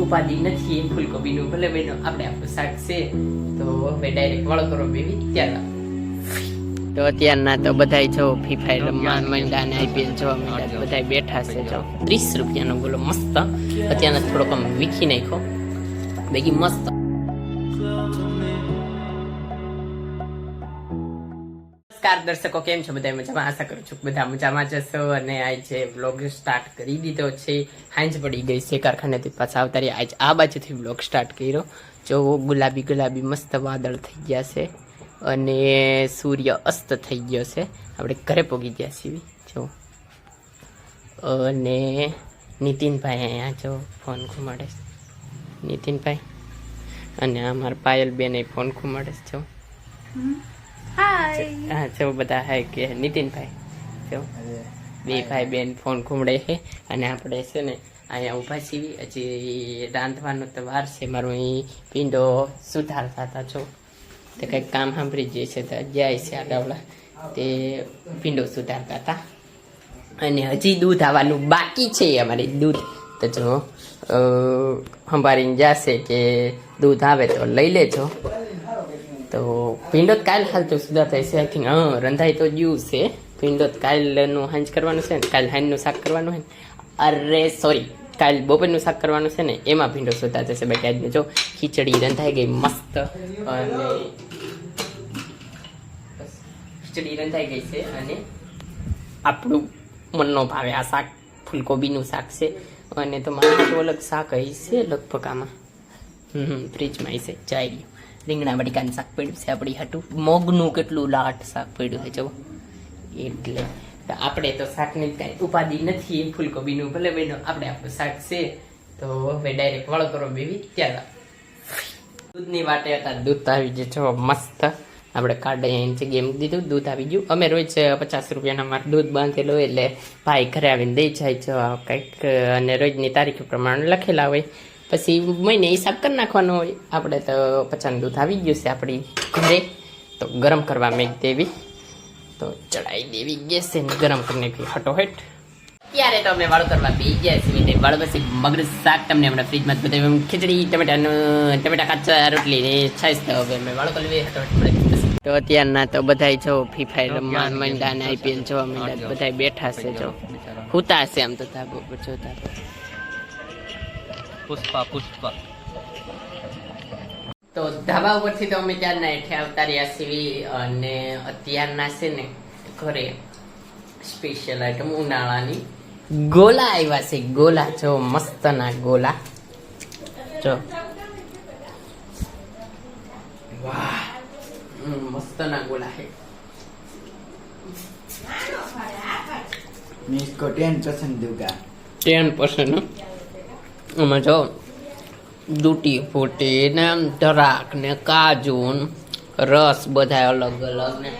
ઉપાધિ નથી ફૂલકોબીનું ભલે બહેનો આપણે આપણું શાક છે તો હવે ડાયરેક્ટ વળ કરો બેબી ત્યાં તો અત્યારના તો બધાય જો ફ્રી ફાયર રમવા માંડ્યા અને આઈપીએલ જોવા માંડ્યા બધા બેઠા છે જો. ત્રીસ રૂપિયાનો બોલો મસ્ત. અત્યારના થોડોક આમ વીખી નાખ્યો. બેગી મસ્ત. નમસ્કાર, દર્શકો, કેમ છો બધા? મજામાં? આશા કરું છું બધા મજામાં જશો અને આજે વ્લોગ સ્ટાર્ટ કરી દીધો છે, હાંજ પડી ગઈ છે, કારખાનેથી પાછા આવતા રહી આજ આ બાજુથી વ્લોગ સ્ટાર્ટ કર્યો. જો ગુલાબી ગુલાબી મસ્ત વાદળ થઈ ગયા છે અને સૂર્ય અસ્ત થઈ ગયો છે. આપણે ઘરે પોગી ગયા છીએ. જો. અને નીતિનભાઈ અહીંયા જો ફોન ઘુમાડે છે. નીતિનભાઈ. અને અમારા મારા પાયલ બેન ફોન ઘુમાડે છે, જો. હા જો બધા હે કે નીતિનભાઈ. જો બે ભાઈ બેન ફોન ઘૂમડે છે અને આપણે છે ને અહીંયા ઊભા છીએ. હજી રાંધવાનો તો વાર છે. મારું અહીં પીંડો સુધારતા હતા છો તે કંઈક કામ સાંભળી જાય છે તો જાય છે આડાવડા. તે પીંડો સુધારતા હતા. અને હજી દૂધ આવવાનું બાકી છે અમારે દૂધ. તો જો સંભાળીને જશે કે દૂધ આવે તો લઈ લેજો. તો પિંડોત કાલ હાલ તો સુધા થાય છે. આઈ થિંક હા, રંધાઈ તો જ્યું છે. પિંડોત કાલનું હાંજ કરવાનું છે ને, કાલ હાંજનું શાક કરવાનું છે અરે સોરી કાલ બપોરનું શાક કરવાનું છે ને, એમાં ભીંડો સુધા થશે. બાકી આજને જો ખીચડી રંધાઈ ગઈ મસ્ત અને ખીચડી રંધાઈ ગઈ છે અને આપણું મનનો ભાવે આ શાક, ફૂલકોબીનું શાક છે. અને તો મારું અલગ શાક હશે લગભગ આમાં. હમ ફ્રીજમાં હશે રહ્યું રીંગણા બટાકાનું શાક પડ્યું છે, આપણી હાટું. મગનું કેટલું લાટ શાક પડ્યું છે જવો એટલે આપણે તો શાકની કાંઈ ઉપાધિ નથી ફૂલકોબીનું. ભલે બહેનો, આપણે આપણું શાક છે, તો હવે ડાયરેક્ટ વળો કરો બેબી ત્યારે દૂધની વાટે હતા, દૂધ આવી જાય જો મસ્ત. આપણે કાઢે એની જગ્યાએ મૂકી દીધું, દૂધ આવી ગયું. અમે રોજ પચાસ રૂપિયાના મારે દૂધ બાંધેલું એટલે ભાઈ ઘરે આવીને દઈ જાય છે કંઈક અને રોજની તારીખ પ્રમાણે લખેલા હોય. પછી મહિને હિસાબ કરી નાખવાનો હોય. આપણે તો પચાસનું દૂધ આવી ગયું છે આપણી ઘરે. તો ગરમ કરવા મેં દેવી. તો ચડાઈ દેવી ગેસ ને ગરમ કરીને ફી હટોહટ ત્યારે તો અમે વાળો કરવા બી ગયા છીએ. વાળો પછી મગર શાક તમને હમણાં ફ્રીજમાં બતાવ્યું. ખીચડી ટમેટાનું ટમેટા કાચા રોટલી ને છાશ તો હવે અમે વાળો કરી હટોહટ તો અત્યારના તો બધાય જો ફ્રી ફાયર રમવા માંડ્યા ને આઈપીએલ જોવા માંડ્યા. બધા બેઠા છે જો. હુતા છે આમ તો પર જોતા. પુષ્પા પુષ્પા. તો ધાબા ઉપરથી તો અમે ત્યારના એઠે આવતા રહ્યા સીવી અને અત્યારના છે ને ઘરે સ્પેશિયલ આઈટમ ઉનાળાની. ગોલા આવ્યા છે ગોલા. જો મસ્તના ગોલા. જો. વાહ મસ્તના ગોલા છે. મેં ઇસકો 10% दूंगा 10% આમાં જો, દૂટી ફૂટી ને ધરાક ને કાજુ રસ બધા અલગ અલગ ને.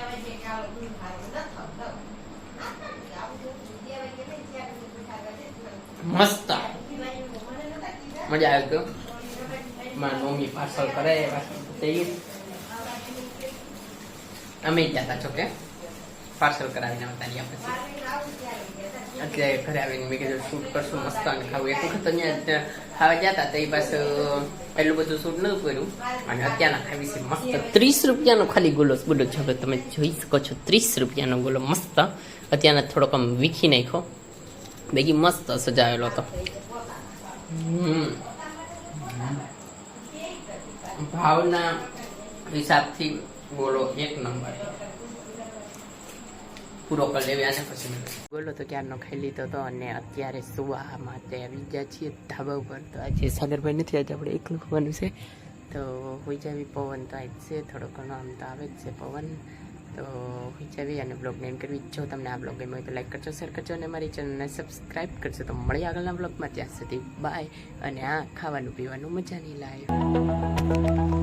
મસ્ત. મજા આવી ગયો મારી મમ્મી પાર્સલ કરે અમે જ જતા છો કે. પાર્સલ કરાવીને આવતા રહ્યા પછી. અત્યારે ઘરે આવીને મેં કીધું શૂટ કરશું મસ્ત અને ખાવું. એક વખત અહીંયા ખાવા ગયા હતા, તો એ પાછું એટલું બધું શૂટ નતું કર્યું. અને અત્યારના ખાવી છે મસ્ત. ત્રીસ રૂપિયાનો ખાલી ગોલો બોલો છો તમે જોઈ શકો છો, ત્રીસ રૂપિયાનો ગોલો મસ્ત. અત્યારના થોડોક આમ વીખી નાખ્યો. બેગી મસ્ત સજાવેલો હતો. ભાવના હિસાબથી બોલો એક નંબર. બોલો તો ક્યારનો ખાઈ લીધો હતો અને અત્યારે સુવા માટે આવી ગયા છીએ ધાબા ઉપર. તો આજે સાગરભાઈ નથી આજે, આપણે એકલું હોવાનું છે. તો હોઈ જાવી પવન તો આજ છે થોડો ઘણો આમ તો આવે જ છે પવન. તો હોઈ જાવી અને બ્લોગને એમ કરવી. જો તમને આ બ્લોગ ગમ્યો હોય તો લાઈક કરજો શેર કરજો અને મારી ચેનલને સબસ્ક્રાઈબ કરજો. તો મળી આગળના બ્લોગમાં ત્યાં સુધી બાય અને આ ખાવાનું પીવાનું મજાની લાઈફ